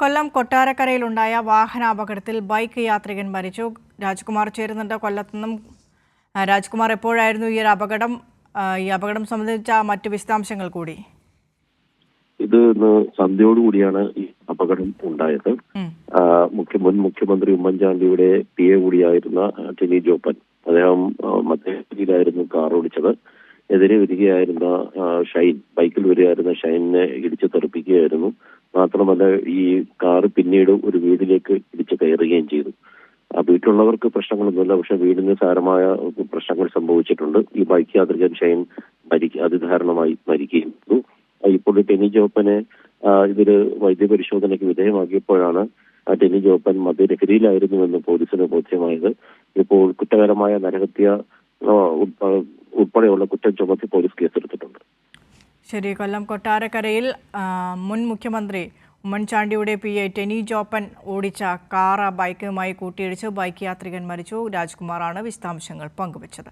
കൊല്ലം കൊട്ടാരക്കരയിലുണ്ടായ വാഹനാപകടത്തിൽ ബൈക്ക് യാത്രികൻ മരിച്ചു. രാജ്കുമാർ ചേരുന്നുണ്ട് കൊല്ലത്തു നിന്നും. ആ, രാജ്കുമാർ എപ്പോഴായിരുന്നു ഈ ഒരു അപകടം? ഈ അപകടം സംബന്ധിച്ച മറ്റു വിശദാംശങ്ങൾ കൂടി. ഇത് ഇന്ന് സന്ധ്യയോടുകൂടിയാണ് ഈ അപകടം ഉണ്ടായത്. മുഖ്യ മുൻ മുഖ്യമന്ത്രി ഉമ്മൻചാണ്ടിയുടെ പി എ കൂടിയായിരുന്ന ടെനി ജോപ്പൻ. അദ്ദേഹം മധ്യസ്ഥിതിയിലായിരുന്നു കാർ ഓടിച്ചത്. എതിരെ വരികയായിരുന്ന ഷൈൻ ബൈക്കിൽ വരികയായിരുന്ന ഷൈനെ ഇടിച്ചു തെറിപ്പിക്കുകയായിരുന്നു. മാത്രമല്ല ഈ കാറ് പിന്നീട് ഒരു വീടിലേക്ക് ഇടിച്ച് കയറുകയും ചെയ്തു. ആ വീട്ടിലുള്ളവർക്ക് പ്രശ്നങ്ങളൊന്നുമില്ല. പക്ഷെ വീടിന് സാരമായ പ്രശ്നങ്ങൾ സംഭവിച്ചിട്ടുണ്ട്. ഈ ബൈക്ക് യാത്രികൻ ഷൈൻ മരിക്ക അതിദാരുണമായി മരിക്കുകയും ചെയ്തു. ഇപ്പോൾ ടെനി ജോപ്പനെ ഇതിൽ വൈദ്യ പരിശോധനയ്ക്ക് വിധേയമാക്കിയപ്പോഴാണ് ടെനി ജോപ്പൻ മദ്യലഹരിയിലായിരുന്നുവെന്ന് പോലീസിന് ബോധ്യമായത്. ഇപ്പോൾ കുറ്റകരമായ നരഹത്യ ഉൾപ്പെടെയുള്ള കുറ്റം ചുമത്തി പോലീസ് കേസെടുത്തിട്ടുണ്ട്. ശരി കൊല്ലം കൊട്ടാരക്കരയിൽ മുൻ മുഖ്യമന്ത്രി ഉമ്മൻചാണ്ടിയുടെ പി ഐ ടെനി ജോപ്പൻ ഓടിച്ച കാറ ബൈക്കുമായി കൂട്ടിയിടിച്ച് ബൈക്ക് യാത്രികൻ മരിച്ചു. രാജ്കുമാറാണ് വിശദാംശങ്ങൾ പങ്കുവച്ചത്.